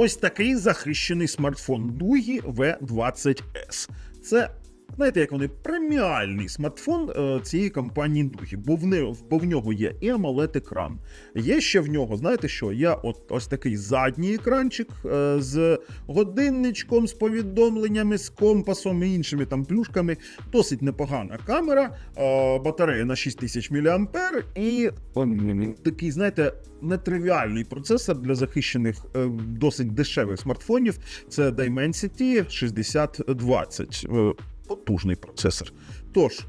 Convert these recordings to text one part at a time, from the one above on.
ось такий захищений смартфон Дугі V20S. Це знаєте, як вони преміальний смартфон е, цієї компанії Дугі, бо в, не, бо в нього є і amoled екран. Є ще в нього, знаєте що? Є от ось такий задній екранчик е, з годинничком, з повідомленнями, з компасом і іншими там плюшками. Досить непогана камера, е, батарея на 6000 мА і такий, знаєте, нетривіальний процесор для захищених досить дешевих смартфонів. Це Dimensity 6020. Потужний процесор. Тож,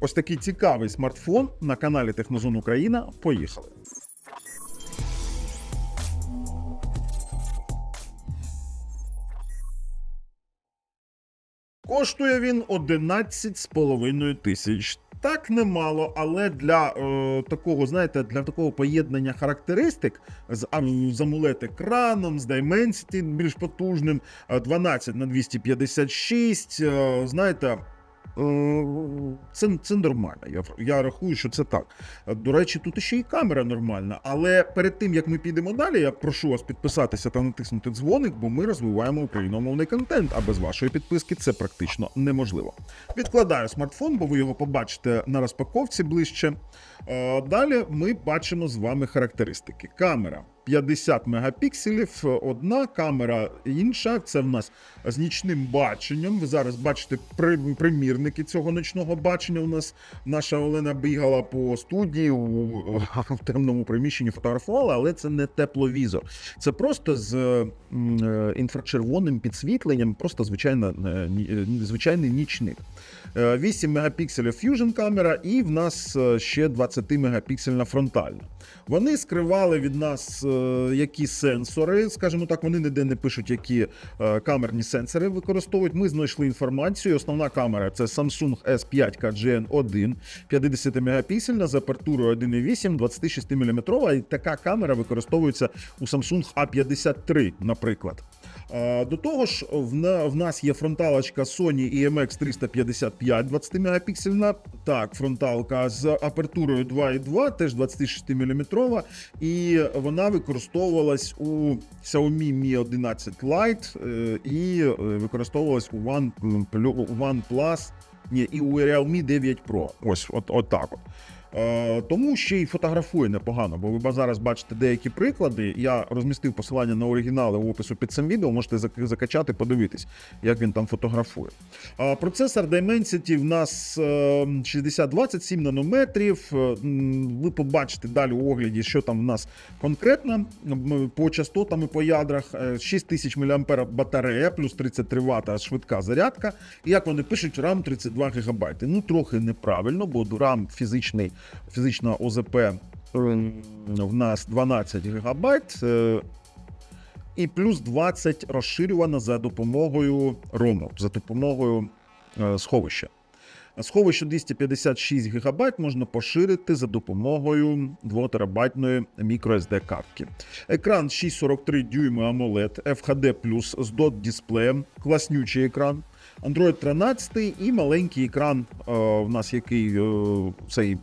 ось такий цікавий смартфон на каналі Технозон Україна. Поїхали. Коштує він 11,5 тисяч. Так немало, але для е, такого, знаєте, для такого поєднання характеристик з, з AMOLED екраном, з Dimensity більш потужним, е, 12 на 256, е, знаєте. Е, Це, це нормально. Я, я рахую, що це так. Е, До речі, тут ще і камера нормальна. Але перед тим як ми підемо далі, я прошу вас підписатися та натиснути дзвоник, бо ми розвиваємо україномовний контент. А без вашої підписки це практично неможливо. Відкладаю смартфон, бо ви його побачите на розпаковці ближче. Е, Далі ми бачимо з вами характеристики. Камера 50 мегапікселів, одна камера інша. Це в нас з нічним баченням. Ви зараз бачите примірники цього нічного бачення. У нас наша Олена бігала по студії у, в темному приміщенні, фотографувала, але це не тепловізор. Це просто з е, інфрачервоним підсвітленням, просто звичайна, е, е, звичайний нічник. Е, 8 мегапікселів Fusion камера, і в нас ще 20 мегапіксельна фронтальна. Вони скривали від нас які сенсори, скажімо так, вони ніде не пишуть, які е, камерні сенсори використовують. Ми знайшли інформацію. Основна камера це Samsung S5 KGN1, 50 мегапіксельна з апертурою 1,8, 26 мм. І така камера використовується у Samsung A53, наприклад. Е, До того ж, в, нас є фронталочка Sony IMX 355 20 мегапіксельна. Так, фронталка з апертурою 2,2, теж 26 мм. І вона використовувалась у Xiaomi Mi 11 Lite е, і е, використовувалась у One, OnePlus, ні, і у Realme 9 Pro. Ось, от, от так от. Е, Тому ще й фотографує непогано, бо ви зараз бачите деякі приклади. Я розмістив посилання на оригінали в опису під цим відео. Можете зак- закачати, подивитись, як він там фотографує. Процесор Dimensity в нас е, 6020, 7 нанометрів. Е, Ви побачите далі у огляді, що там в нас конкретно по частотам і по ядрах. Е, 6000 мАh батарея, плюс 33 Вт швидка зарядка. І як вони пишуть, RAM 32 ГБ. Ну, трохи неправильно, бо RAM фізичний, фізична ОЗП в нас 12 ГБ. е, І плюс 20 розширювана за допомогою ROM, за допомогою е, сховища. Сховище 256 ГБ можна поширити за допомогою 2 терабайтної microSD картки. Екран 6,43 дюйми AMOLED FHD з DOT дисплеєм, класнючий екран. Android 13 і маленький екран, е, в нас який е, цей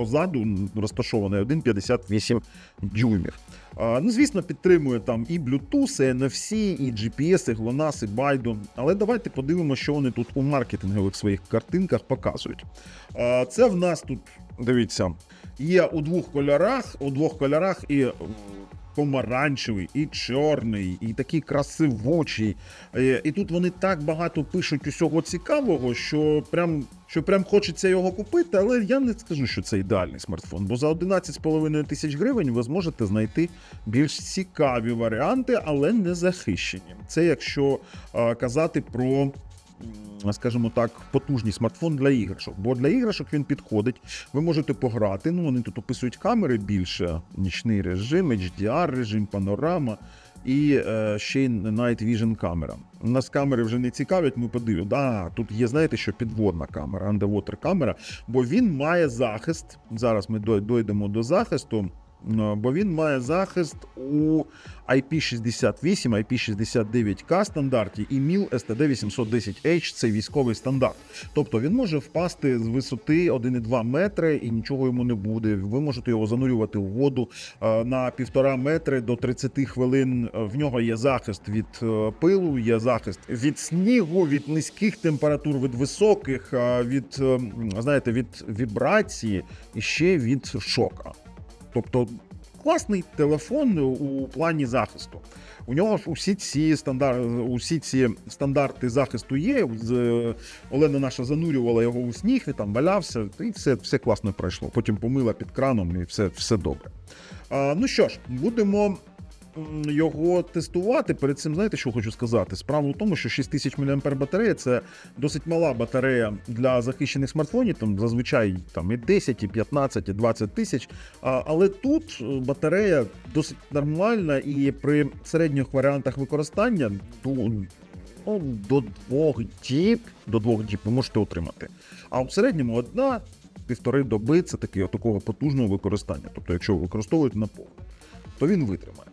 позаду розташований 1,58 дюймів. Ну, звісно, підтримує там і Bluetooth, і NFC, і GPS, і GLONASS, і Байду. Але давайте подивимося, що вони тут у маркетингових своїх картинках показують. Це в нас тут, дивіться, є у двох кольорах, у двох кольорах і помаранчевий, і чорний, і такий красивочий. Е, І тут вони так багато пишуть усього цікавого, що прям. Що прям хочеться його купити, але я не скажу, що це ідеальний смартфон, бо за 11,5 тисяч гривень ви зможете знайти більш цікаві варіанти, але не захищені. Це якщо е, казати про, скажімо так, потужний смартфон для іграшок. Бо для іграшок він підходить. Ви можете пограти. Ну вони тут описують камери більше, нічний режим, HDR режим, панорама. І е, ще й Night Vision камера. Нас камери вже не цікавлять, ми подивимо. Да, тут є, знаєте, що підводна камера, underwater камера, бо він має захист. Зараз ми дой- дойдемо до захисту. Е, бо він має захист у IP68, IP69K стандарті і MIL STD810H це військовий стандарт. Тобто він може впасти з висоти 1,2 метри і нічого йому не буде. Ви можете його занурювати у воду е, на півтора метри до 30 хвилин. Е, В нього є захист від пилу, є захист від снігу, від низьких температур, від високих, від е, знаєте, від вібрації і ще від шока. Тобто класний телефон у плані захисту. У нього ж усі ці стандарти, усі ці стандарти захисту є. Е, Олена наша занурювала його у сніг, і там валявся, і все, все класно пройшло. Потім помила під краном і все, все добре. А, ну що ж, будемо його тестувати. Перед цим знаєте, що хочу сказати? Справа в тому, що 6000 мАh батарея це досить мала батарея для захищених смартфонів. Там зазвичай там і 10, і 15, і 20 тисяч. Але тут е, батарея досить нормальна, і при середніх варіантах використання до, ну, до двох діб, до двох діб ви можете отримати. А в середньому одна. Півтори доби це таке такого потужного використання. Тобто, якщо ви використовуєте на повну, то він витримає.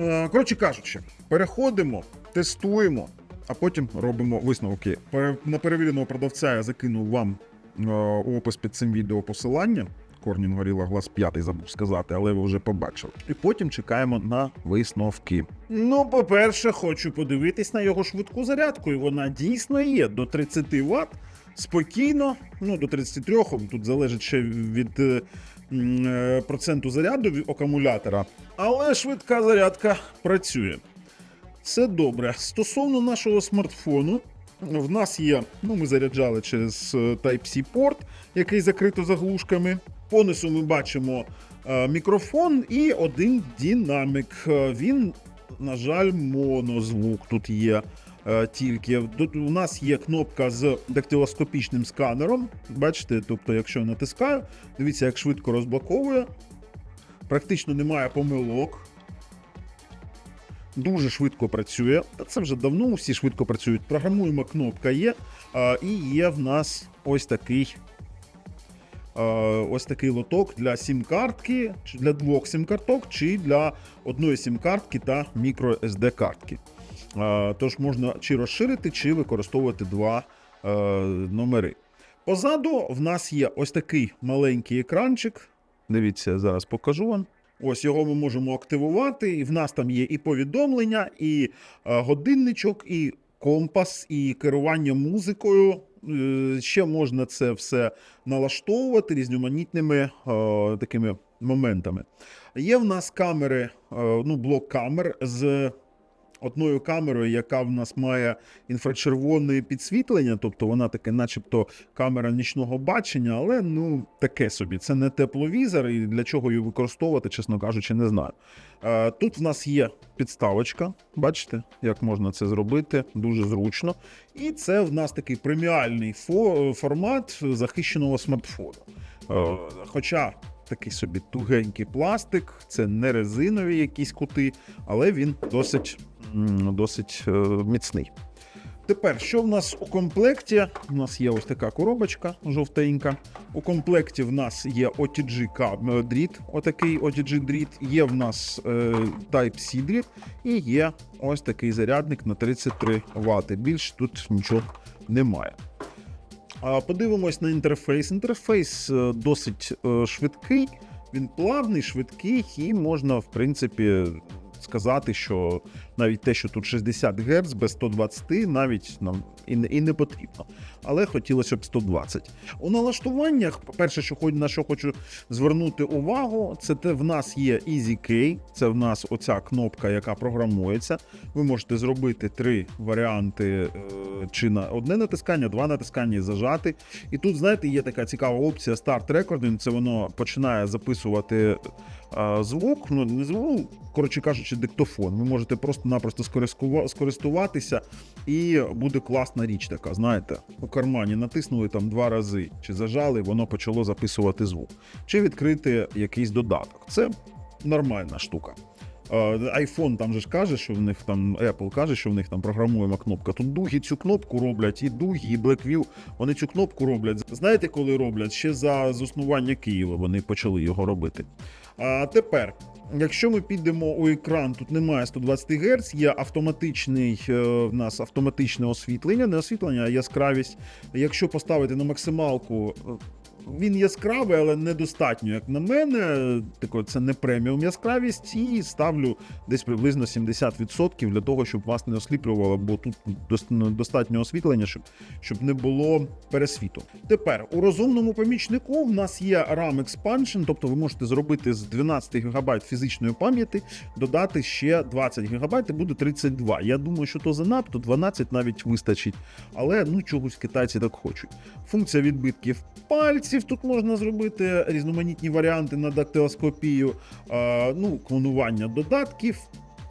Е, Коротше кажучи, переходимо, тестуємо, а потім робимо висновки. На перевіреного продавця я закинув вам е, опис під цим відео посилання. Корнін горіла глас 5 забув сказати, але ви вже побачили. І потім чекаємо на висновки. Ну, по-перше, хочу подивитись на його швидку зарядку, і вона дійсно є до 30 Вт. Спокійно, ну до 33, тут залежить ще від е, проценту заряду акумулятора. Але швидка зарядка працює. Це добре. Стосовно нашого смартфону, в нас є, ну ми заряджали через е, Type-C порт, який закрито заглушками. Понизу ми бачимо е, мікрофон і один динамік. Е, Він, на жаль, монозвук тут є. Е, Тільки у нас є кнопка з дактилоскопічним сканером. Бачите, тобто, якщо я натискаю, дивіться, як швидко розблоковує. Практично немає помилок. Дуже швидко працює. Та це вже давно всі швидко працюють. Програмуємо кнопка є. А, і є в нас ось такий. Ось такий лоток для сім-картки, для двох сім-карток, чи для одної сім-картки та мікро SD картки. Тож можна чи розширити, чи використовувати два е, номери. Позаду в нас є ось такий маленький екранчик. Дивіться, зараз покажу вам. Ось його ми можемо активувати. І в нас там є і повідомлення, і е, годинничок, і компас, і керування музикою. Е, Ще можна це все налаштовувати різноманітними е, такими моментами. Є в нас камери, ну, блок камер з одною камерою, яка в нас має інфрачервоне підсвітлення, тобто вона таке, начебто, камера нічного бачення, але ну таке собі. Це не тепловізор, і для чого її використовувати, чесно кажучи, не знаю. Е, Тут в нас є підставочка, бачите, як можна це зробити, дуже зручно. І це в нас такий преміальний фо- формат захищеного смартфону. Е, Хоча такий собі тугенький пластик, це не резинові якісь кути, але він досить, досить е, міцний. Тепер, що в нас у комплекті? У нас є ось така коробочка жовтенька. У комплекті в нас є OTG дріт, отакий OTG дріт, є в нас е, Type-C дріт і є ось такий зарядник на 33 Вт. Більш тут нічого немає. А Подивимось на інтерфейс. Інтерфейс е, досить швидкий, він плавний, швидкий, і можна, в принципі, сказати, що навіть те, що тут 60 Гц без 120, навіть нам і не, і не потрібно. Але хотілося б 120. У налаштуваннях, перше, що на що хочу звернути увагу, це те, в нас є EasyK, це в нас оця кнопка, яка програмується. Ви можете зробити три варіанти е, чи на одне натискання, два натискання зажати. І тут, знаєте, є така цікава опція Start Recording, це воно починає записувати звук, ну не звук, коротше кажучи, диктофон. Ви можете просто-напросто скористува- скористуватися, і буде класна річ така, знаєте, у кармані натиснули там два рази, чи зажали, воно почало записувати звук, чи відкрити якийсь додаток. Це нормальна штука. Е, iPhone там же ж каже, що в них там Apple каже, що в них там програмуємо кнопка. Тут дуги цю кнопку роблять, і дуги, і Blackview, вони цю кнопку роблять. Знаєте, коли роблять? Ще за заснування Києва вони почали його робити. А тепер, якщо ми підемо у екран, тут немає 120 Гц, є автоматичний е, в нас автоматичне освітлення, не освітлення, а яскравість. Якщо поставити на максималку. Він яскравий, але недостатньо, як на мене. Тако, це не преміум яскравість, і ставлю десь приблизно 70% для того, щоб вас не осліплювало, бо тут дос- достатньо освітлення, щоб, щоб не було пересвіту. Тепер у розумному помічнику в нас є RAM Expansion, тобто ви можете зробити з 12 ГБ фізичної пам'яті, додати ще 20 ГБ і буде 32. Я думаю, що то занадто, 12 навіть вистачить. Але ну чогось китайці так хочуть. Функція відбитків пальців тут можна зробити різноманітні варіанти на дактилоскопію, е, ну, клонування додатків,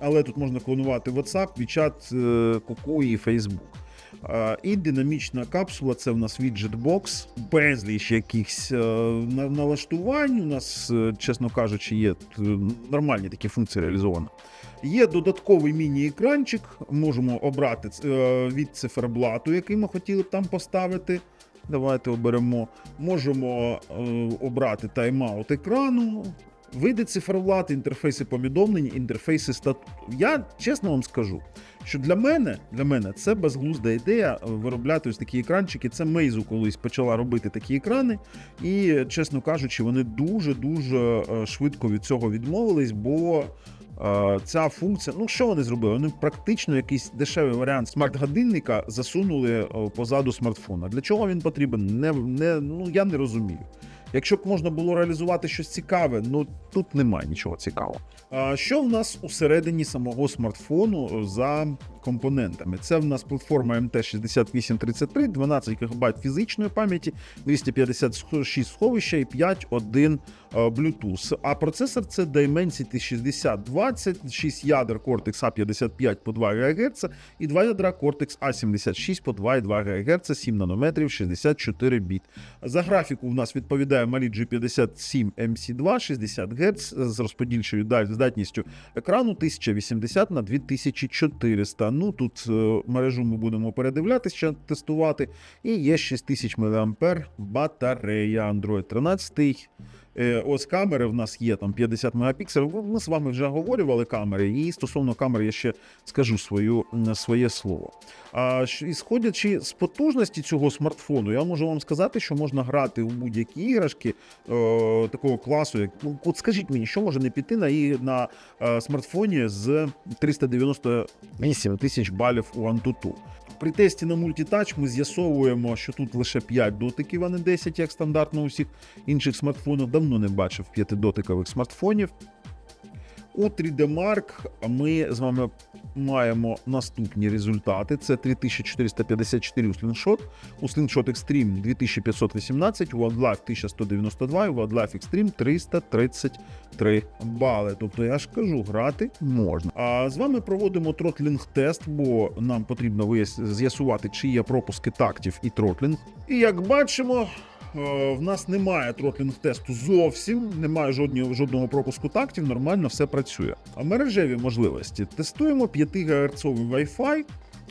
але тут можна клонувати WhatsApp, WeChat, е, Kuku і Facebook. Е, І динамічна капсула це в нас віджит-бокс, безліч якихось е, налаштувань. У нас, е, чесно кажучи, є е, нормальні такі функції реалізовані. Є додатковий міні-екранчик, можемо обрати е, від циферблату, який ми хотіли б там поставити. Давайте оберемо. Можемо е, обрати тайм-аут екрану, види циферблат, інтерфейси повідомлень, інтерфейси статуту. Я чесно вам скажу, що для мене, для мене це безглузда ідея е, виробляти ось такі екранчики. Це Meizu колись почала робити такі екрани, і, чесно кажучи, вони дуже-дуже е, швидко від цього відмовились, бо. Е, Ця функція, ну що вони зробили? Вони практично якийсь дешевий варіант смарт-годинника засунули е, позаду смартфона. Для чого він потрібен? Не, не, ну я не розумію. Якщо б можна було реалізувати щось цікаве, ну тут немає нічого цікавого. А що в нас усередині самого смартфону за компонентами? Це в нас платформа MT6833, 12 ГБ фізичної пам'яті, 256 сховища і 5.1 е, Bluetooth. А процесор це Dimensity 6020, 6 ядер Cortex A55 по 2 ГГц і 2 ядра Cortex A76 по 2,2 ГГц, 7 нанометрів, 64 біт. За графіку в нас відповідає малі G57 MC2, 60 Гц з розподільчою здатністю екрану 1080 на 2400. Ну тут е, мережу ми будемо передивлятися, тестувати. І є 6000 мА батарея Android 13. Е, Ось камери в нас є там 50 мегапікселів. Ми з вами вже говорювали камери, і стосовно камер я ще скажу свою, своє слово. А ісходячи з потужності цього смартфону, я можу вам сказати, що можна грати у будь-які іграшки е, такого класу, як ну, от скажіть мені, що може не піти на, і- на е, смартфоні з 398 тисяч балів у Antutu. При тесті на мультитач ми з'ясовуємо, що тут лише 5 дотиків, а не 10, як стандартно у всіх інших смартфонах. Давно не бачив 5-дотикових смартфонів. У 3D Mark ми з вами маємо наступні результати: це 3454 у сліншот, у сліншот Extreme 2518, у Wildlife 1192, і у Wildlife Extreme 333 бали. Тобто я ж кажу, грати можна. А з вами проводимо тротлінг тест, бо нам потрібно з'ясувати, чи є пропуски тактів і тротлінг. І як бачимо. Е, В нас немає тротлінг тесту зовсім, немає жодного, жодного пропуску тактів, нормально все працює. А мережеві можливості тестуємо 5 ГГц Wi-Fi,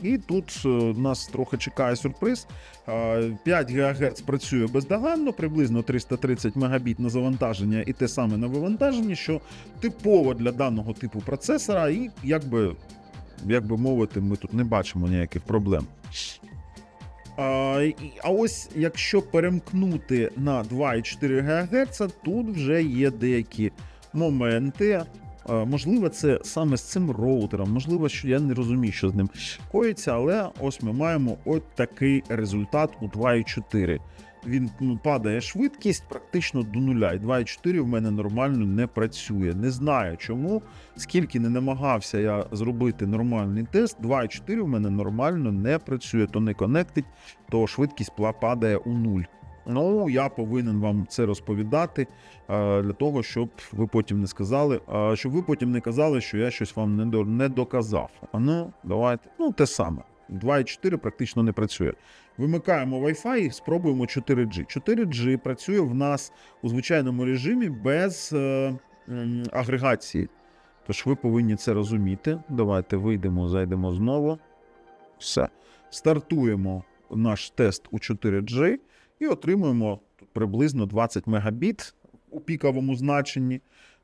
і тут е, нас трохи чекає сюрприз. Е, 5 ГГц працює бездоганно, приблизно 330 Мбіт на завантаження і те саме на вивантаження, що типово для даного типу процесора, і якби, як би мовити, ми тут не бачимо ніяких проблем. А, ось якщо перемкнути на 2,4 ГГц, тут вже є деякі моменти. А, Можливо, це саме з цим роутером, можливо, що я не розумію, що з ним коїться, але ось ми маємо от такий результат у 2,4. Він ну, падає швидкість практично до нуля. І 2,4 в мене нормально не працює. Не знаю чому. Скільки не намагався я зробити нормальний тест, 2,4 в мене нормально не працює. То не конектить, то швидкість падає у нуль. Ну, я повинен вам це розповідати для того, щоб ви потім не сказали, щоб ви потім не казали, що я щось вам не, до, не доказав. А ну, давайте. Ну, те саме. 2.4 практично не працює. Вимикаємо Wi-Fi і спробуємо 4G. 4G працює в нас у звичайному режимі без е, м, агрегації. Тож ви повинні це розуміти. Давайте вийдемо, зайдемо знову. Все. Стартуємо наш тест у 4G і отримуємо приблизно 20 мегабіт у піковому значенні.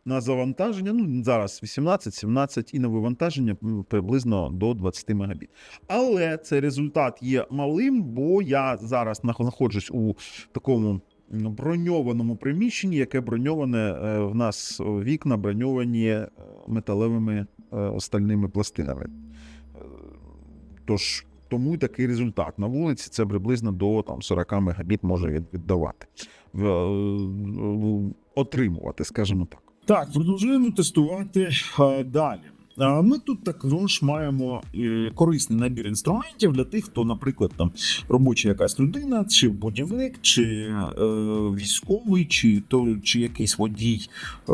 на завантаження. Ну зараз 18-17 і на вивантаження приблизно до 20 мегабіт. Але цей результат є малим, бо я зараз знаходжусь у такому броньованому приміщенні, яке броньоване е, в нас вікна броньовані е, металевими е, стальними пластинами. Тож тому такий результат. На вулиці це приблизно до там, 40 мегабіт може віддавати, е, отримувати, скажімо так. Так, продовжуємо тестувати е, далі. А Ми тут також маємо е, корисний набір інструментів для тих, хто, наприклад, там робоча якась людина, чи будівник, чи е, військовий, чи то чи якийсь водій. Е,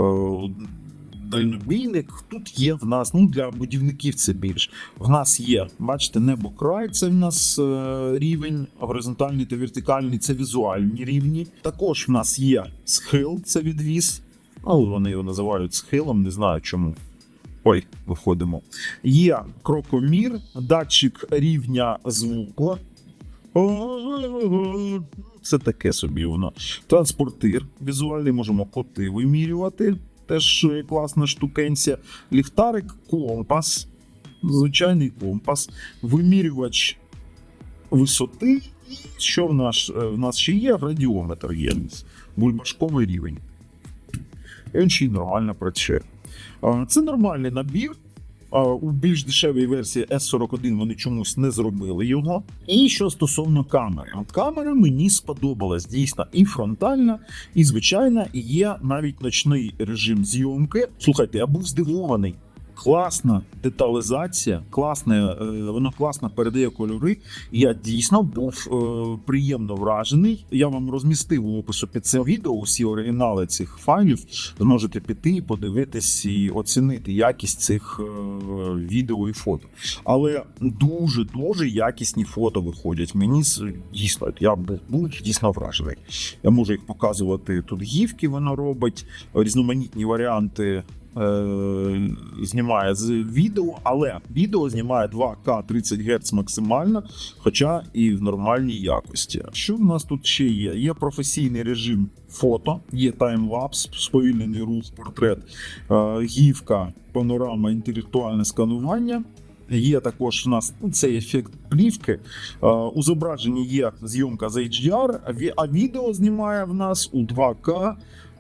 Дальнобійник тут є в нас. Ну для будівників це більш. В нас є, бачите, небо край, це в нас е, рівень, горизонтальний та вертикальний це візуальні рівні. Також в нас є схил, це відвіз. Ну, вони його називають схилом, не знаю чому. Ой, виходимо. Є крокомір, датчик рівня звуку. Це таке собі воно. Транспортир візуальний, можемо коти вимірювати. Теж класна штукенція. Ліхтарик, компас, звичайний компас, вимірювач висоти. І що в нас, е, в нас ще є? Радіометр є. Бульбашковий рівень. Він ще й нормально працює. Це нормальний набір. У більш дешевій версії S41 вони чомусь не зробили його. І що стосовно камери, от камера мені сподобалась дійсно і фронтальна, і звичайна, є навіть ночний режим зйомки. Слухайте, я був здивований. Класна деталізація, класне, е, воно класно передає кольори. Я дійсно був е, приємно вражений. Я вам розмістив у опису під цим відео усі оригінали цих файлів. Зможете піти, подивитись і оцінити якість цих е, відео і фото. Але дуже дуже якісні фото виходять. Мені дійсно я був, дійсно вражений. Я можу їх показувати тут. Гівки воно робить, різноманітні варіанти. Е, Знімає з відео, але відео знімає 2К 30 Гц максимально, хоча і в нормальній якості. Що в нас тут ще є? Є професійний режим фото, є таймлапс, сповільнений рух, портрет, е, гівка, панорама, інтелектуальне сканування. Є також у нас цей ефект плівки. Е, У зображенні є зйомка з HDR, а відео знімає в нас у 2К.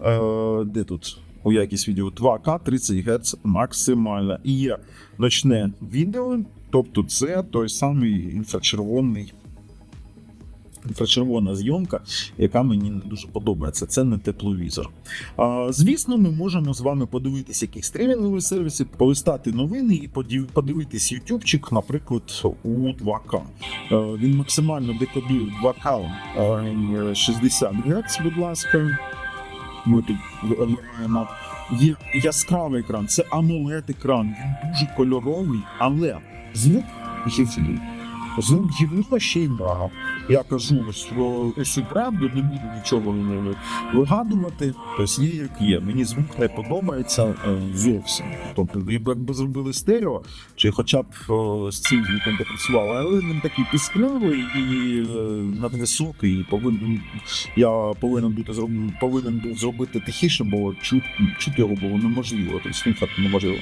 е, Де тут? У якість відео 2К 30 Гц максимально. І є ночне відео, тобто це той самий інфрачервоний. Інфрачервона зйомка, яка мені не дуже подобається. Це не тепловізор. А, звісно, ми можемо з вами подивитися якісь стрімінгові сервіси, полистати новини і подивитись ютубчик, наприклад, у 2К. Е, Він максимально декодує 2К е, 60 Гц, будь ласка. Вибираємо. Є яскравий екран, це AMOLED екран. Він дуже кольоровий, але звук гівний. Звук гівно ще й брага. Я кажу ось про цю правду, не буду нічого вигадувати. Тобто є як є. Мені звук не подобається е, зовсім. Тобто, якби зробили стерео, чи хоча б е, з цим звуком попрацювали, але він такий пісклявий і е, надвисокий, і повинен я повинен бути повинен був зробити тихіше, бо чути, його було неможливо, тобто слухати неможливо.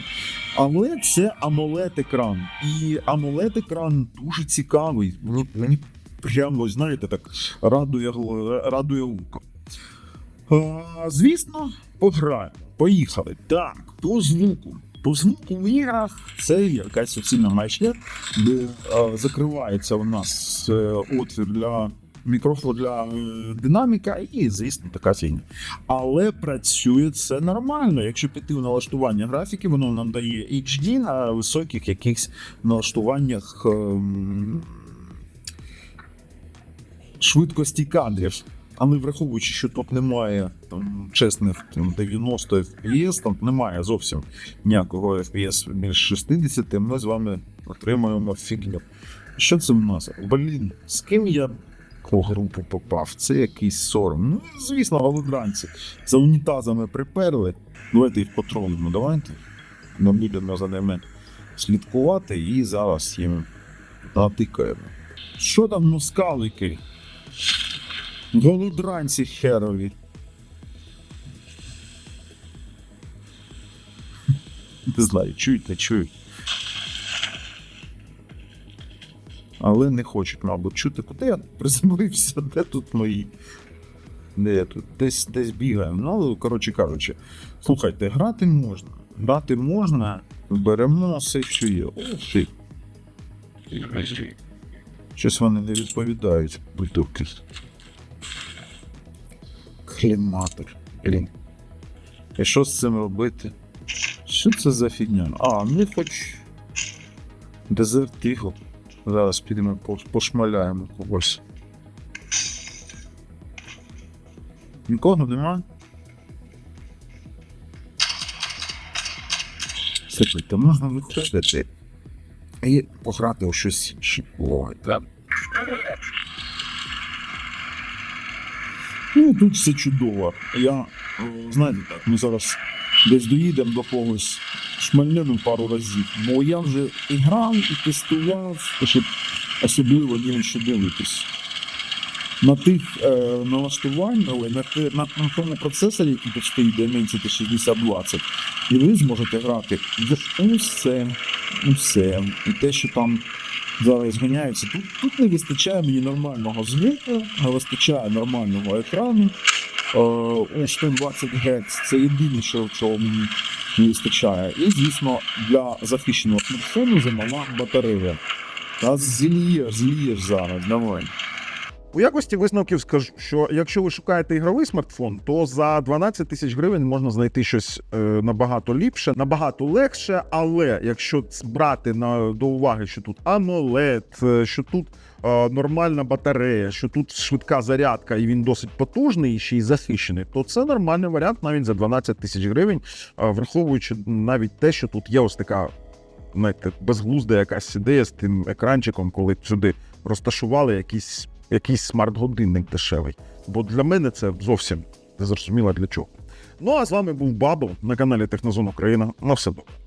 Але це amoled екран. І amoled екран дуже цікавий. Мені прямо, знаєте, так радує, радує око. А, звісно, пограємо. Поїхали. Так, по звуку. По звуку в іграх це якась суцільна маячня, де а, закривається у нас е, отвір для мікрофон для е, динаміка, і, звісно, така фігня. Але працює це нормально. Якщо піти у налаштування графіки, воно нам дає HD на високих якихось налаштуваннях ем, швидкості кадрів. Але враховуючи, що тут немає там, чесних там, 90 FPS, там немає зовсім ніякого FPS більш 60, ми з вами отримаємо фігню. Що це в нас? Блін, з ким я у групу попав? Це якийсь сором. Ну, звісно, голодранці. За унітазами приперли. Давайте їх потролимо, давайте. Ми будемо за ними слідкувати і зараз їм натикаємо. Що там москалики? Голодранці херові. Не знаю, чують, не чують. Але не хочуть, мабуть, чути, куди я приземлився, де тут мої. Де я тут? Десь десь бігаю. Ну, коротше кажучи, слухайте, грати можна. Грати можна, беремо все, що є. О, ти. Щось вони не відповідають, бульдовки. Кліматор. Блін. І що з цим робити? Що це за фігня? А, ну хоч. Дезерт Eagle. Зараз підемо пошмаляємо когось. Нікого нема? Слухайте, можна виходити і пограти у щось інше. Так. Ну, тут все чудово. Я, знаєте так, ми зараз десь доїдемо до когось, шмальнемо пару разів. Бо я вже і грав, і тестував, щоб особливо ні що дивитись. На тих е, налаштувань, ой, на, на, на тому процесорі, який тут стоїть Dimensity 6020, і ви зможете грати в усе, усе. І те, що там зараз зганяється. Тут, тут не вистачає мені нормального звуку, не вистачає нормального екрану. У 120 Гц це єдине, що чого мені не вистачає. І, звісно, для захищеного смартфону замала батарея. Та злієш, злієш зараз, давай. У якості висновків скажу, що якщо ви шукаєте ігровий смартфон, то за 12 тисяч гривень можна знайти щось е, набагато ліпше, набагато легше. Але якщо брати на до уваги, що тут AMOLED, е, що тут е, нормальна батарея, що тут швидка зарядка, і він досить потужний і ще й захищений, то це нормальний варіант навіть за 12 тисяч гривень, е, враховуючи навіть те, що тут є ось така. Знаєте, безглузда якась ідея з тим екранчиком, коли сюди розташували якийсь, якийсь смарт-годинник дешевий. Бо для мене це зовсім не зрозуміло для чого. Ну а з вами був Бабл на каналі Технозон Україна. На все добре.